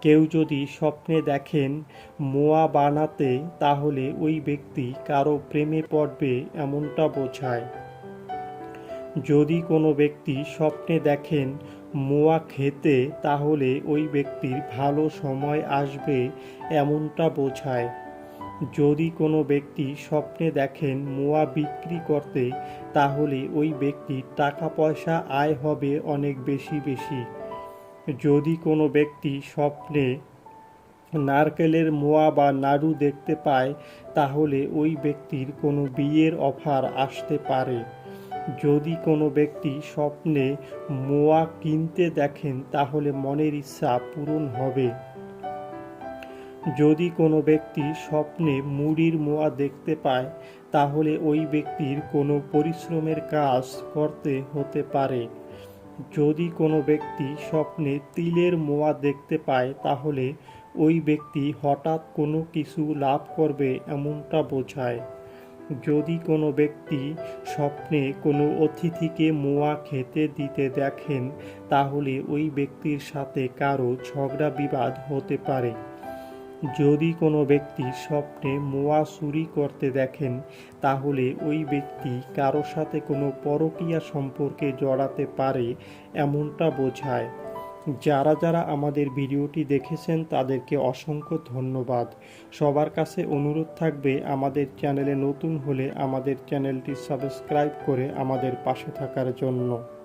কেউ যদি স্বপ্নে দেখেন মোয়া বানাতে, তাহলে ওই ব্যক্তি কারও প্রেমে পড়বে এমনটা বোঝায়। যদি কোনো ব্যক্তি স্বপ্নে দেখেন মোয়া খেতে, তাহলে ওই ব্যক্তির ভালো সময় আসবে এমনটা বোঝায়। যদি কোনো ব্যক্তি স্বপ্নে দেখেন মোয়া বিক্রি করতে, তাহলে ওই ব্যক্তির টাকা পয়সা আয় হবে অনেক বেশি বেশি। যদি কোনো ব্যক্তি স্বপ্নে নারকেলের মোয়া বা নাড়ু দেখতে পায়, তাহলে ওই ব্যক্তির কোনো বিয়ের অফার আসতে পারে। যদি কোনো ব্যক্তি স্বপ্নে মোয়া কিনতে দেখেন, তাহলে মনের ইচ্ছা পূরণ হবে। যদি কোনো ব্যক্তি স্বপ্নে মুড়ির মোয়া দেখতে পায়, তাহলে ওই ব্যক্তির কোনো পরিশ্রমের কাজ করতে হতে পারে। যদি কোনো ব্যক্তি স্বপ্নে তিলের মোয়া দেখতে পায়, তাহলে ওই ব্যক্তি হঠাৎ কোনো কিছু লাভ করবে এমনটা বোঝায়। যদি কোনো ব্যক্তি স্বপ্নে কোনো অতিথিকে মোয়া খেতে দিতে দেখেন, তাহলে ওই ব্যক্তির সাথে কারও ঝগড়া বিবাদ হতে পারে। যদি কোনো ব্যক্তি স্বপ্নে মোয়া চুরি করতে দেখেন, তাহলে ওই ব্যক্তি কারও সাথে কোনো পরকীয়া সম্পর্কে জড়াতে পারে এমনটা বোঝায়। যারা যারা আমাদের ভিডিওটি দেখেছেন, তাদেরকে অসংখ্য ধন্যবাদ। সবার কাছে অনুরোধ থাকবে, আমাদের চ্যানেলে নতুন হলে আমাদের চ্যানেলটি সাবস্ক্রাইব করে আমাদের পাশে থাকার জন্য।